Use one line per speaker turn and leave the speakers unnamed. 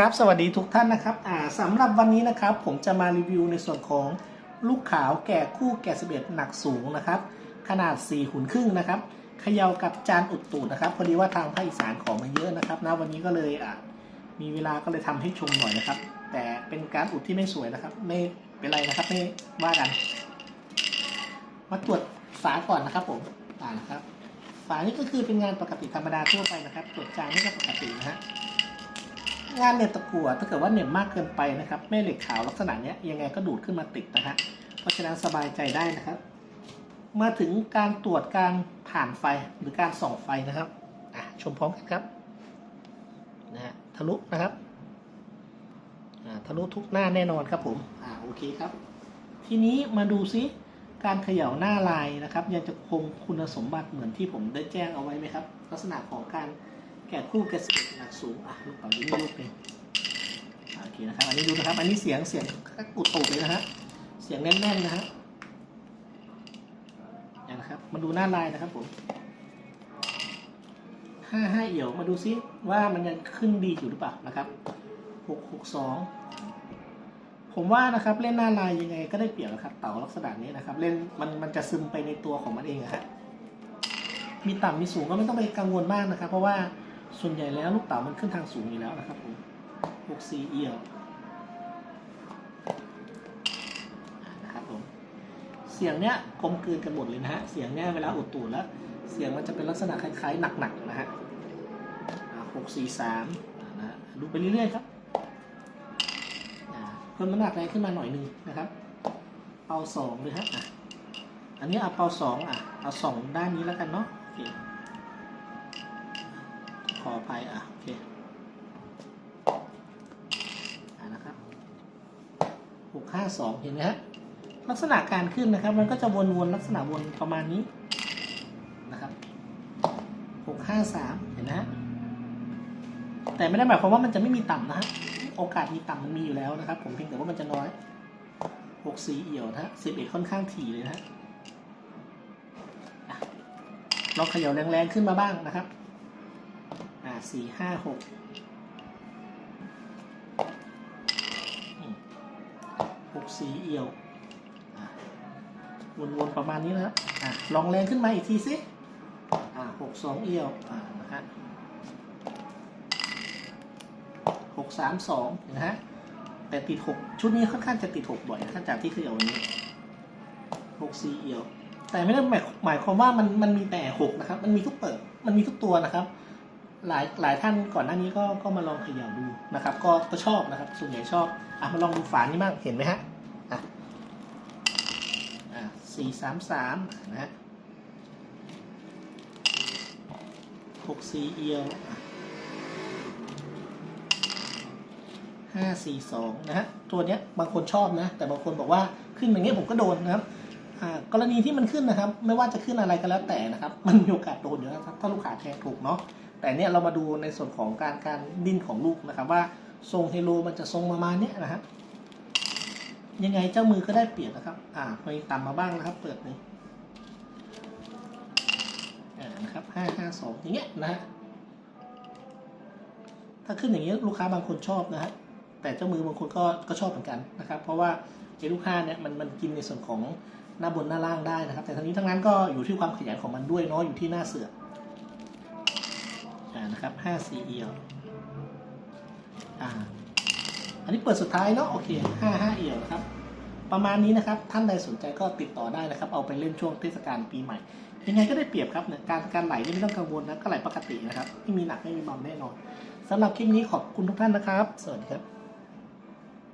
ครับสวัสดีทุกท่านนะครับอ่าสำหรับวันนี้นะครับ ผมจะมารีวิวในส่วนของลูกขาวแก่คู่แก่ 11 หนักสูงนะครับ ขนาด 4 หุ่นครึ่งนะครับเขย่ากับจานอุดตูดนะครับพอดีว่าทางภาคอีสานของมาเยอะนะครับนะวันนี้ก็เลยอะมีเวลาก็เลยทำให้ชมหน่อยนะครับ แต่เป็นการอุดที่ไม่สวยนะครับ ไม่เป็นไรนะครับไม่ว่ากัน มาตรวจฝาก่อนนะครับ ผมอ่านะครับฝานี่ก็คือเป็นงานปกติธรรมดาทั่วไปนะครับ ตรวจจานนี่ก็ปกตินะฮะ งานเหน็บตะกั่วถ้าเกิดว่าเหน็บมากเกินไปนะครับแม่เหล็กขาวลักษณะนี้ยังไงก็ดูดขึ้นมาติดนะฮะเพราะฉะนั้นสบายใจได้นะครับมาถึงการตรวจการผ่านไฟหรือการส่องไฟนะครับอะชมพร้อมกันครับนะฮะทะลุนะครับอ่าทะลุทุกหน้าแน่นอนครับผมอ่าโอเคครับ ทีนี้มาดูซิการเขย่าหน้าลายนะครับ ยังจะคงคุณสมบัติเหมือนที่ผมได้แจ้งเอาไว้ไหมครับ ลักษณะของการ แกะคู่แกะเก็ตหนักสูงอะลูกเป่ายิงลูกหนึ่งอะโอเคนะครับ อันนี้ดูนะครับ อันนี้เสียงเสียงอุดตูเลยนะฮะ เสียงแน่นๆนะฮะอย่างนะครับ มาดูหน้าลายนะครับผมห้าห้าเอี่ยว มาดูซิว่ามันยังขึ้นดีอยู่หรือเปล่านะครับหกหกสองผมว่านะครับเล่นหน้าลายยังไงก็ได้เปรียบนะครับ เต่าลักษณะนี้นะครับ เล่นมันมันจะซึมไปในตัวของมันเองอะฮะมีต่ำมีสูงก็ไม่ต้องไปกังวลมากนะครับ เพราะว่า ส่วนใหญ่แล้วลูกเต๋ามันขึ้นทางสูงอยู่แล้วนะครับผมหกสี่เอียวนะครับผม เสียงเนี้ยกลมกลืนกันหมดเลยนะฮะ เสียงเนี้ยเวลาอุดตูดแล้ว เสียงมันจะเป็นลักษณะคล้ายๆหนักๆนะฮะหกสี่สามนะดูไปเรื่อยๆครับเพิ่มน้ำหนักแรงขึ้นมาหน่อยหนึงนะครับเปาสองเลยฮะอะอันนี้เอาเปาสองอะ เอาสองด้านนี้แล้วกันเนาะโอเค ออภัยอะ โอเคอ่านะครับหกห้าสองเห็นไหมฮะลักษณะการขึ้นนะครับ มันก็จะวนๆลักษณะวนประมาณนี้นะครับหกห้าสามเห็นนะฮะแต่ไม่ได้หมายความว่ามันจะไม่มีต่ำนะฮะโอกาสมีต่ำมันมีอยู่แล้วนะครับ ผมเพียงแต่ว่ามันจะน้อยหกสี่เอี่ยวนะฮะสิบเอ็ดค่อนข้างถี่เลยนะฮะลองเขย่าแรงๆขึ้นมาบ้างนะครับ อ่าสี่ห้าหกหกสี่เอี่ยววนๆประมาณนี้นะครับอะลองแรงขึ้นมาอีกทีสิอ่าหกสองเอี่ยวอ่านะฮะหกสามสองนะฮะแต่ติดหกชุดนี้ค่อนข้างจะติดหกบ่อยนะครับจากที่เคยเอาวันนี้หกสี่เอี่ยว แต่ไม่ได้หมายหมายความว่ามันมันมีแต่หกนะครับ มันมีทุกเปิด มันมีทุกตัวนะครับ หลายหลายท่านก่อนหน้านี้ก็ก็มาลองเขย่าดูนะครับ ก็ก็ชอบนะครับ ส่วนใหญ่ชอบอะมาลองดูฝานี้บ้างเห็นไหมฮะอะอะสี่สามสามนะฮะหกสี่เอียวห้าสี่สองนะฮะตัวเนี้ยบางคนชอบนะ แต่บางคนบอกว่าขึ้นอย่างเงี้ยผมก็โดนนะครับอ่ากรณีที่มันขึ้นนะครับ ไม่ว่าจะขึ้นอะไรก็แล้วแต่นะครับ มันมีโอกาสโดนอยู่นะครับถ้าลูกค้าแทงถูกเนาะ แต่เนี่ยเรามาดูในส่วนของการการดิ้นของลูกนะครับ ว่าทรงเฮโลมันจะทรงประมาณเนี้ยนะฮะยังไงเจ้ามือก็ได้เปรียบนะครับ อ่าไปต่ำมาบ้างนะครับ เปิดหนึ่อ่านะครับห้าห้าสองอย่างเงี้ยนะฮะถ้าขึ้นอย่างเงี้ยลูกค้าบางคนชอบนะฮะแต่เจ้ามือบางคนก็ก็ชอบเหมือนกันนะครับ เพราะว่าเจลูกค้าเนี่ยมันมันกินในส่วนของหน้าบนหน้าล่างได้นะครับ แต่ทั้งนี้ทั้งนั้นก็อยู่ที่ความขยันของมันด้วยเนาะอยู่ที่หน้าเสือ อ่านะครับห้าสี่เอียวอ่าอันนี้เปิดสุดท้ายเนาะโอเคห้าห้าเอียวนะครับ ประมาณนี้นะครับ ท่านใดสนใจก็ติดต่อได้นะครับ เอาไปเล่นช่วงเทศกาลปีใหม่ ยังไงก็ได้เปรียบครับเนี่ยการการไหลนี่ไม่ต้องกังวลนะก็ไหลปกตินะครับ ไม่มีหนักไม่มีเบาแน่นอนสำหรับคลิปนี้ขอบคุณทุกท่านนะครับ สวัสดีครับ